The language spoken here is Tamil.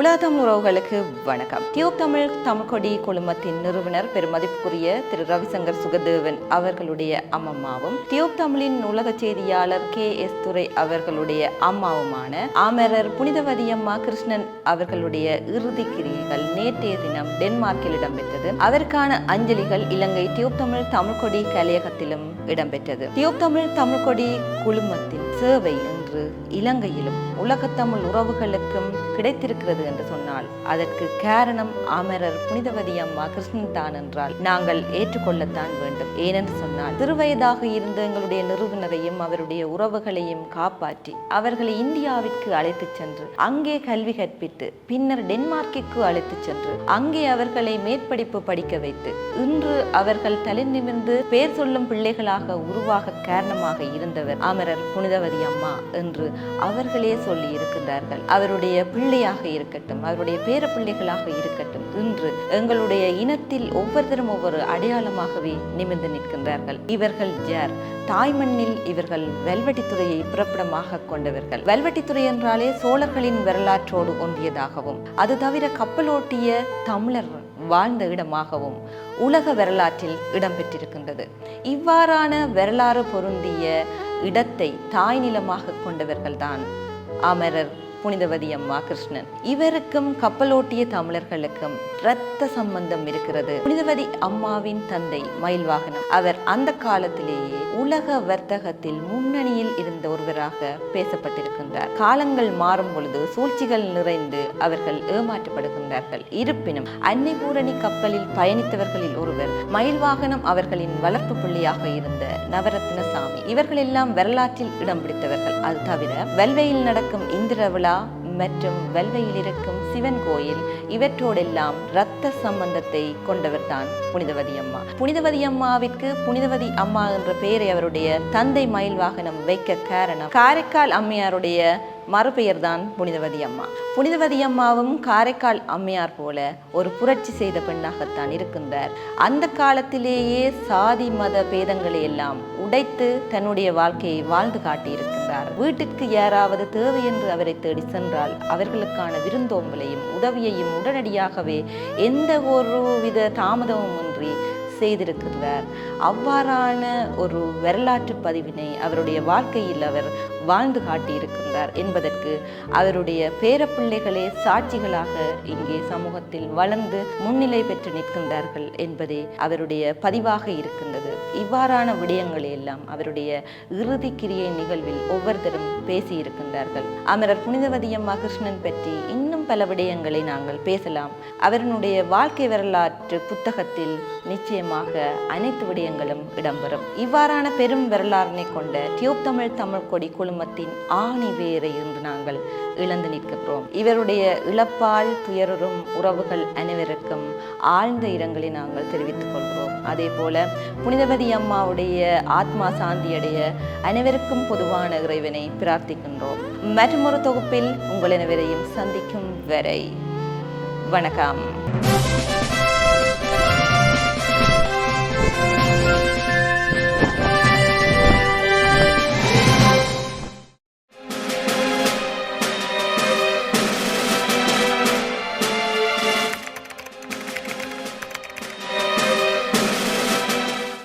உலக தமிழ் உறவுகளுக்கு வணக்கம். டியூப் தமிழ் தமிழ்கொடி குழுமத்தின் நிறுவனர் பெருமதிப்புக்குரிய திரு. ரவிசங்கர் சுகதேவன் அவர்களுடைய அம்மம்மாவும் டியூப் தமிழின் உலக செய்தியாளர் கே. எஸ். துரை அவர்களுடைய அம்மாவுமான ஆமரர் புனிதவதியம்மா கிருஷ்ணன் அவர்களுடைய இறுதி கிரியைகள் நேற்றைய தினம் டென்மார்க்கில் இடம்பெற்றது. அதற்கான அஞ்சலிகள் இலங்கை டியூப் தமிழ் தமிழ்கொடி கலையகத்திலும் இடம்பெற்றது. டியூப் தமிழ் தமிழ்கொடி குழுமத்தின் சேவை இன்று இலங்கையிலும் உலகத்தமிழ் உறவுகளுக்கு உறவுகளுக்கும் கிடைத்திருக்கிறது என்று சொன்னால் அதற்கு காரணம் அமரர் புனிதவதி அம்மா கிருஷ்ணன் தான் என்றால் நாங்கள் ஏற்றுக்கொள்ளத்தான் வேண்டும். ஏனென்று சொன்னால் சிறுவயதாக இருந்த எங்களுடைய நிறுவனரையும் அவருடைய உறவுகளையும் காப்பாற்றி அவர்களை இந்தியாவிற்கு அழைத்து சென்று அங்கே கல்வி கற்பித்து பின்னர் டென்மார்க்கிற்கு அழைத்து சென்று அங்கே அவர்களை மேற்படிப்பு படிக்க வைத்து இன்று அவர்கள் தலை நிமிர்ந்து பேர் சொல்லும் பிள்ளைகளாக உருவாக காரணமாக இருந்தவர் அமரர் புனிதவதி அம்மா என்று அவர்களே சொல்லி இருக்கின்றார்கள் அவருடைய அவருடைய பிள்ளையாக இருக்கட்டும் அவருடைய பேர பிள்ளைகளாக இருக்கட்டும் இன்று எங்களுடைய இனத்தில் ஒவ்வொருத்தரும் ஒவ்வொரு அடையாளமாகவே நிமிர்ந்து நிற்கின்றார்கள். இவர்கள் ஜார் தாய்மண்ணில் இவர்கள் வெல்வெட்டித்துறையை பிறப்பிடமாக கொண்டவர்கள். வெல்வெட்டித்துறை என்றாலே சோழர்களின் வரலாற்றோடு ஒன்றியதாகவும் அது தவிர கப்பலோட்டிய தமிழர் வாழ்ந்த இடமாகவும் உலக வரலாற்றில் இடம்பெற்றிருக்கின்றது இவ்வாறான வரலாறு பொருந்திய இடத்தை தாய் நிலமாக கொண்டவர்கள்தான் அமரர் புனிதவதி அம்மா கிருஷ்ணன் இவருக்கும் கப்பலோட்டிய தமிழர்களுக்கும் இரத்த சம்பந்தம் இருக்கிறது. புனிதவதி அம்மாவின் தந்தை மயில்வாகனம். அவர் அந்த காலத்திலேயே உலக வர்த்தகத்தில் முன்னணியில் இருந்த ஒருவராக பேசப்பட்டிருக்கின்றார். காலங்கள் மாறும் பொழுது சூழ்ச்சிகள் நிறைந்து அவர்கள் ஏமாற்றப்படுகின்றார்கள். இருப்பினும் அன்னை பூரணி கப்பலில் பயணித்தவர்களில் ஒருவர் மயில்வாகனம் அவர்களின் வளர்ப்பு பிள்ளையாக இருந்த நவரத்ன சாமி இவர்கள் எல்லாம் வரலாற்றில் இடம் பிடித்தவர்கள். அது தவிர வெல்வையில் நடக்கும் இந்திர விழா மற்றும் வெல்வையில் இருக்கும் சிவன் கோயில் இவற்றோடெல்லாம் இரத்த சம்பந்தத்தை கொண்டவர்தான் புனிதவதி அம்மா. புனிதவதி அம்மாவிற்கு புனிதவதி அம்மா என்ற பெயரை அவருடைய தந்தை மயில் வாகனம் வைக்க காரணம். காரைக்கால் அம்மையாருடைய மறுபெயர் தான் புனிதவதி அம்மா புனிதவதி அம்மாவும் காரைக்கால் அம்மையார் போல ஒரு புரட்சி செய்த பெண்ணாகத்தான் இருக்கின்றார். அந்த காலத்திலேயே சாதி மத பேதங்களை எல்லாம் உடைத்து தன்னுடைய வாழ்க்கையை வாழ்ந்து காட்டியிருக்கின்றார். வீட்டிற்கு யாராவது தேவை என்று அவரை தேடி சென்றால் அவர்களுக்கான விருந்தோம்பலையும் உதவியையும் உடனடியாகவே எந்த ஒரு வித தாமதமும் இன்றி செய்திருக்கிறார். அவ்வாறான ஒரு வரலாற்று பதிவினை அவருடைய வாழ்க்கையில் அவர் வாழ்ந்து காட்டியிருக்கின்றார் என்பதற்கு அவருடைய பேரப்பிள்ளைகளே சாட்சிகளாக இங்கே சமூகத்தில் வளர்ந்து முன்னிலை பெற்று நிற்கின்றார்கள் என்பதே அவருடைய பதிவாக இருக்கின்றது. இவ்வாறான விடயங்களை எல்லாம் அவருடைய இறுதி கிரியை நிகழ்வில் ஒவ்வொருத்தரும் பேசியிருக்கின்றார்கள். அமரர் புனிதவதி அம்மா கிருஷ்ணன் பற்றி இன்னும் பல விடயங்களை நாங்கள் பேசலாம். அவரனுடைய வாழ்க்கை வரலாற்று புத்தகத்தில் நிச்சயமாக அனைத்து விடயங்களும் இடம்பெறும். இவ்வாறான பெரும் வரலாறினை கொண்ட டியூப் தமிழ் தமிழ் கொடி குழுமத்தின் ஆணி வேரை இருந்து நாங்கள் இழந்து நிற்கின்றோம். இவருடைய இழப்பால் துயருறும் உறவுகள் அனைவருக்கும் ஆழ்ந்த இரங்கலை நாங்கள் தெரிவித்துக் கொள்கிறோம். அதே போல புனிதவதி அம்மாவுடைய ஆத்மா சாந்தியடைய அனைவருக்கும் பொதுவான இறைவனை பிரார்த்திக்கின்றோம். மற்றொரு தொகுப்பில் உங்கள் அனைவரையும் சந்திக்கும் வரை வணக்கம்.